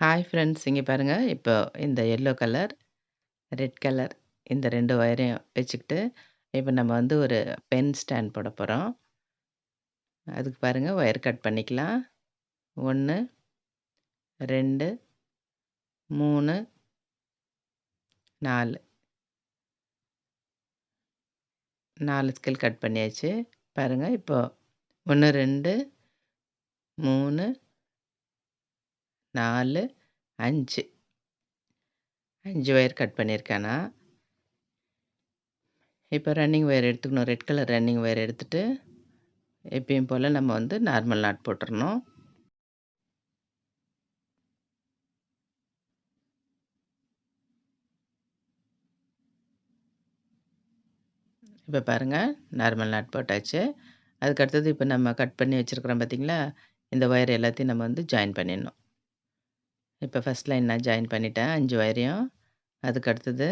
Hi friends இங்கே பாருங்கள் இப்போ இந்த எல்லோ கலர் ரெட் கலர் இந்த ரெண்டு ஒயரையும் வச்சுக்கிட்டு இப்போ நம்ம வந்து ஒரு பென் ஸ்டாண்ட் போட போகிறோம் அதுக்கு பாருங்கள் ஒயர் கட் பண்ணிக்கலாம். ஒன்று ரெண்டு மூணு நாலு. நாலு ஸ்கேல் கட் பண்ணியாச்சு. பாருங்கள் இப்போ ஒன்று ரெண்டு மூணு நாலு அஞ்சு. அஞ்சு ஒயர் கட் பண்ணியிருக்கேனா இப்போ ரன்னிங் ஒயர் எடுத்துக்கணும். ரெட் கலர் ரன்னிங் ஒயர் எடுத்துகிட்டு எப்பயும் போல் நம்ம வந்து நார்மல் நாட் போட்டுடணும் இப்போ பாருங்கள் நார்மல் நாட் போட்டாச்சு. அதுக்கு அடுத்தது இப்போ நம்ம கட் பண்ணி வச்சுருக்குறோம் பார்த்திங்களா இந்த ஒயர் எல்லாத்தையும் நம்ம வந்து ஜாயின் பண்ணிடணும். இப்போ ஃபஸ்ட் லைன் நான் ஜாயின் பண்ணிட்டேன். அஞ்சு ஒயரையும் அதுக்கு அடுத்தது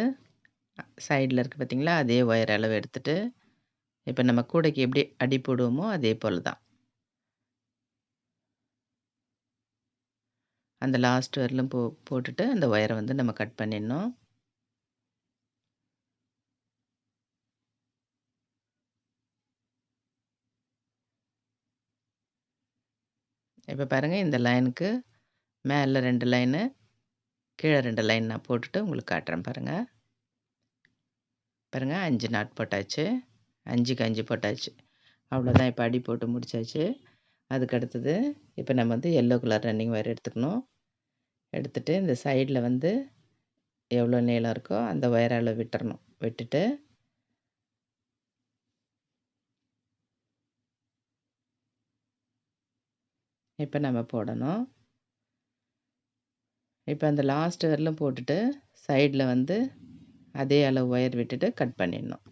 சைடில் இருக்குது பார்த்திங்களா? அதே ஒயர் அளவு எடுத்துகிட்டு இப்போ நம்ம கூடைக்கு எப்படி அடி போடுவோமோ அதே போல் தான் அந்த லாஸ்ட் வரலும் போ போட்டுட்டு அந்த ஒயரை வந்து நம்ம கட் பண்ணிடணும். இப்போ பாருங்கள் இந்த லைனுக்கு மேலே ரெண்டு லைனு கீழே ரெண்டு லைன் நான் போட்டுட்டு உங்களுக்கு காட்டுறேன் பாருங்கள் பாருங்கள் அஞ்சு நாட் போட்டாச்சு. அஞ்சுக்கு அஞ்சு போட்டாச்சு. அவ்வளோதான் இப்போ அடி போட்டு முடிச்சாச்சு. அதுக்கு அடுத்தது இப்போ நம்ம வந்து எல்லோ கலர் ரன்னிங் ஒயர் எடுத்துக்கணும். எடுத்துகிட்டு இந்த சைடில் வந்து எவ்வளோ நீளம் இருக்கோ அந்த ஒயரால் விட்டுறணும். விட்டுட்டு இப்போ நம்ம போடணும். இப்போ அந்த லாஸ்ட் வரலும் போட்டுட்டு சைடில் வந்து அதே அளவு ஒயர் விட்டுட்டு கட் பண்ணிடணும்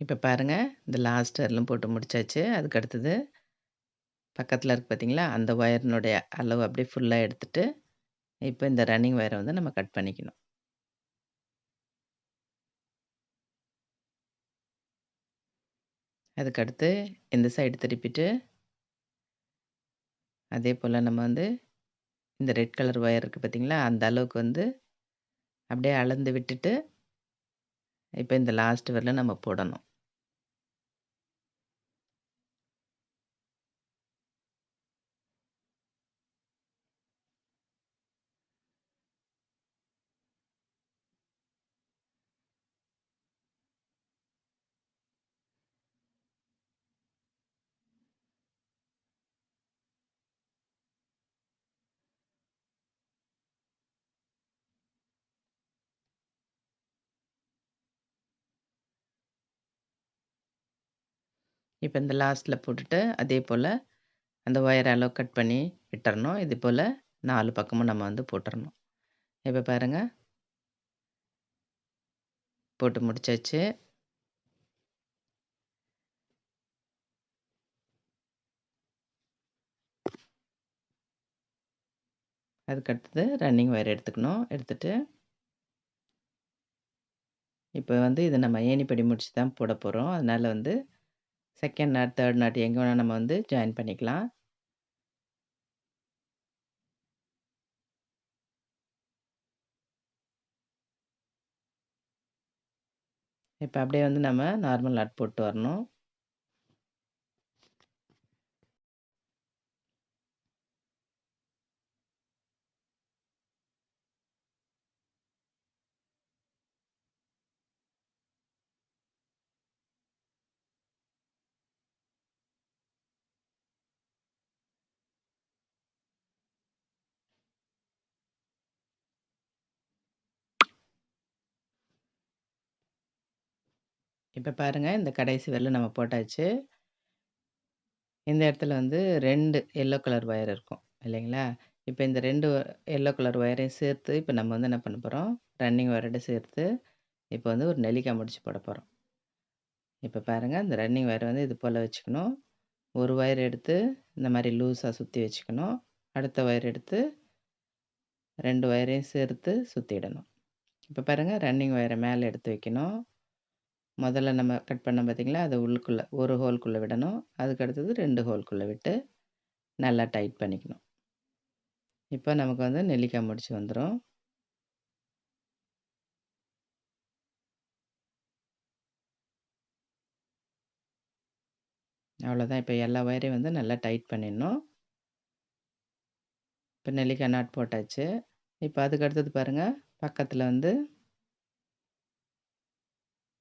இப்போ பாருங்கள் இந்த லாஸ்ட் வரலும் போட்டு முடிச்சாச்சு அதுக்கு அடுத்தது பக்கத்தில் இருக்குது பார்த்தீங்களா அந்த ஒயரினுடைய அளவு அப்படியே ஃபுல்லாக எடுத்துகிட்டு இப்போ இந்த ரன்னிங் ஒயரை வந்து நம்ம கட் பண்ணிக்கணும். அதுக்கடுத்து இந்த சைடு திருப்பிட்டு அதே போல் நம்ம வந்து இந்த ரெட் கலர் ஒயர் இருக்குது பார்த்திங்களா அந்த அளவுக்கு வந்து அப்படியே அளந்து விட்டுட்டு இப்போ இந்த லாஸ்ட் வரல நம்ம போடணும். இப்போ இந்த லாஸ்ட்டில் போட்டுட்டு அதே போல் அந்த ஒயர் அளவு கட் பண்ணி விட்டுறணும். இது போல் நாலு பக்கமும் நம்ம வந்து போட்டுறணும். இப்போ பாருங்கள் போட்டு முடிச்சாச்சு. அதுக்கடுத்தது ரன்னிங் ஒயர் எடுத்துக்கணும். எடுத்துகிட்டு இப்போ வந்து இதை நம்ம ஏணிப்படி முடிச்சு தான் போட போகிறோம் அதனால் வந்து செகண்ட் நாட் தேர்ட் நாட் எங்கே வேணால் நம்ம வந்து ஜாயின் பண்ணிக்கலாம். இப்போ அப்படியே வந்து நம்ம நார்மல் நாட் போட்டு வரணும். இப்போ பாருங்கள் இந்த கடைசி வரல நம்ம போட்டாச்சு. இந்த இடத்துல வந்து ரெண்டு எல்லோ கலர் ஒயர் இருக்கும் இல்லைங்களா? இப்போ இந்த ரெண்டு எல்லோ கலர் ஒயரையும் சேர்த்து இப்போ நம்ம வந்து என்ன பண்ண போகிறோம் ரன்னிங் ஒயரோட சேர்த்து இப்போ வந்து ஒரு நெல்லிக்காய் முடிச்சு போட போகிறோம் இப்போ பாருங்கள் இந்த ரன்னிங் ஒயரை வந்து இது போல் வச்சுக்கணும். ஒரு ஒயர் எடுத்து இந்த மாதிரி லூஸாக சுற்றி வச்சுக்கணும். அடுத்த ஒயர் எடுத்து ரெண்டு ஒயரையும் சேர்த்து சுற்றிடணும் இப்போ பாருங்கள் ரன்னிங் ஒயரை மேலே எடுத்து வைக்கணும். முதல்ல நம்ம கட் பண்ணோம் பார்த்தீங்களா? அதை உள்ளுக்குள்ளே ஒரு ஹோல்குள்ளே விடணும். அதுக்கு அடுத்தது ரெண்டு ஹோல்குள்ளே விட்டு நல்லா டைட் பண்ணிக்கணும். இப்போ நமக்கு வந்து நெல்லிக்காய் முடிச்சு வந்துடும் அவ்வளோதான். இப்போ எல்லா ஒயரையும் வந்து நல்லா டைட் பண்ணிடணும். இப்போ நெல்லிக்காய் நாட் போட்டாச்சு. இப்போ அதுக்கு அடுத்தது பாருங்கள் பக்கத்தில் வந்து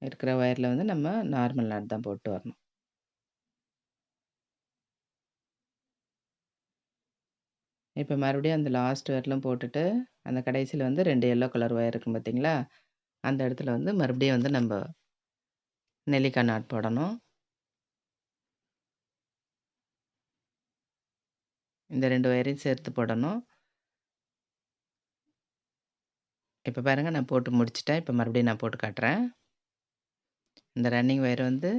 இருக்கிற ஒயரில் வந்து நம்ம நார்மல் நாட் தான் போட்டு வரணும். இப்போ மறுபடியும் அந்த லாஸ்ட் ஒயர்லாம் போட்டுட்டு அந்த கடைசியில் வந்து ரெண்டு எல்லோ கலர் ஒயர் இருக்கும் பார்த்தீங்களா அந்த இடத்துல வந்து மறுபடியும் வந்து நம்ம நெல்லிக்காய் நாட் போடணும். இந்த ரெண்டு ஒயரையும் சேர்த்து போடணும். இப்போ பாருங்கள் நான் போட்டு முடிச்சிட்டேன். இப்போ மறுபடியும் நான் போட்டு காட்டுறேன். இந்த ரன்னிங் ஒயரை வந்து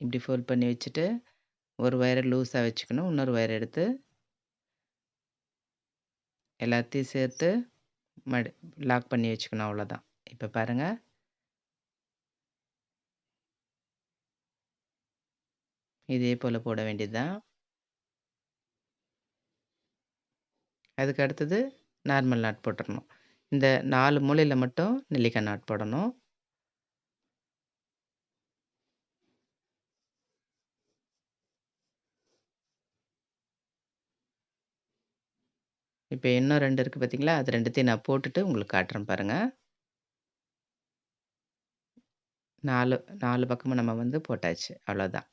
இப்படி ஃபோல்ட் பண்ணி வச்சுட்டு ஒரு ஒயரை லூஸாக வச்சுக்கணும். இன்னொரு ஒயர் எடுத்து எல்லாத்தையும் சேர்த்து மடி லாக் பண்ணி வச்சுக்கணும் அவ்வளோதான் இப்போ பாருங்கள் இதே போல் போட வேண்டியதுதான். அதுக்கு அடுத்தது நார்மல் நாட் போட்டுடணும் இந்த நாலு மூலையில் மட்டும் நெல்லிக்காய் நாட் போடணும். இப்போ இன்னும் ரெண்டு இருக்குது பார்த்தீங்களா அது ரெண்டுத்தையும் நான் போட்டுட்டு உங்களுக்கு காட்டுறேன் பாருங்கள் நாலு நாலு பக்கமும் நம்ம வந்து போட்டாச்சு. அவ்வளோதான்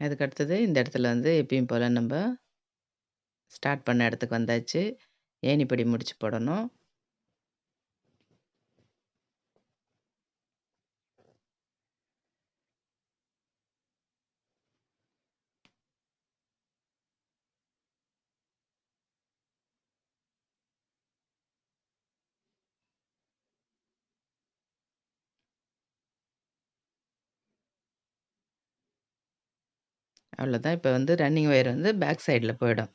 அதுக்கு அடுத்தது இந்த இடத்துல வந்து எப்பயும் போல் நம்ம ஸ்டார்ட் பண்ண இடத்துக்கு வந்தாச்சு. ஏணிப்படி முடிச்சு போடணும்? அவ்வளோதான் இப்போ வந்து ரன்னிங் ஒயர் வந்து பேக் சைடில் போயிடும்.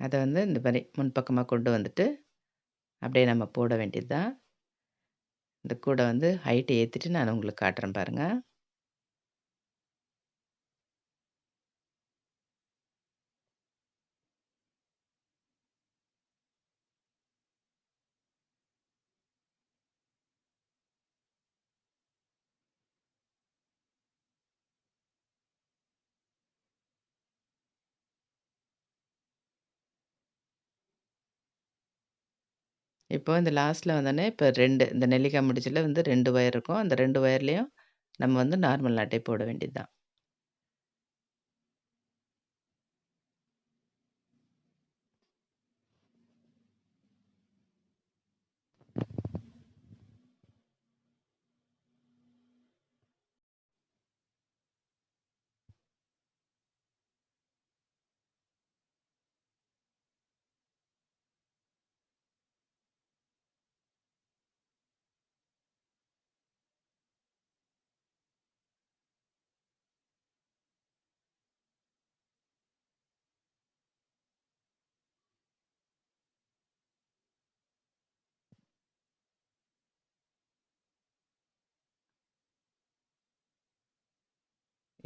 அதை வந்து இந்த மாதிரி முன்பக்கமாக கொண்டு வந்துட்டு அப்படியே நம்ம போட வேண்டியது தான் இந்த கூடை வந்து ஹைட்டை ஏற்றிட்டு நான் உங்களுக்கு காட்டுறேன் பாருங்கள் இப்போ இந்த லாஸ்ட்டில் வந்தோடனே இப்போ ரெண்டு இந்த நெல்லிக்காய் முடிச்சில் வந்து ரெண்டு ஒயர் இருக்கும். அந்த ரெண்டு ஒயர்லேயும் நம்ம வந்து நார்மல் அட்டை போட வேண்டியது தான்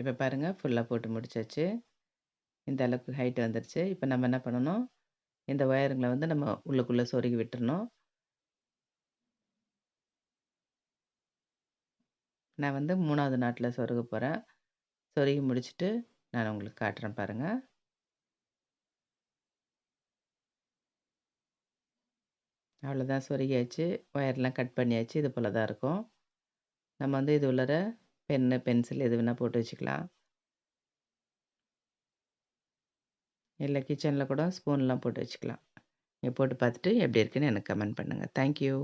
இப்போ பாருங்கள் ஃபுல்லாக போட்டு முடிச்சாச்சு. இந்த அளவுக்கு ஹைட் வந்துருச்சு. இப்போ நம்ம என்ன பண்ணணும்? இந்த ஒயருங்களை வந்து நம்ம உள்ளுக்குள்ளே சொருகி விட்டுறணும். நான் வந்து மூணாவது நாட்டில் சொருக போகிறேன் சொருகி முடிச்சுட்டு நான் உங்களுக்கு காட்டுறேன் பாருங்கள் அவ்வளோதான் சொருகியாச்சு. ஒயர்லாம் கட் பண்ணியாச்சு. இது போல் தான் இருக்கும். நம்ம வந்து இது உள்ளர பென்னு பென்சில் எது வேணால் போட்டு வச்சுக்கலாம். இல்லை கிச்சனில் கூட ஸ்பூன்லாம் போட்டு வச்சுக்கலாம். நீங்கள் போட்டு பார்த்துட்டு எப்படி இருக்குன்னு எனக்கு கமெண்ட் பண்ணுங்கள் தேங்க்யூ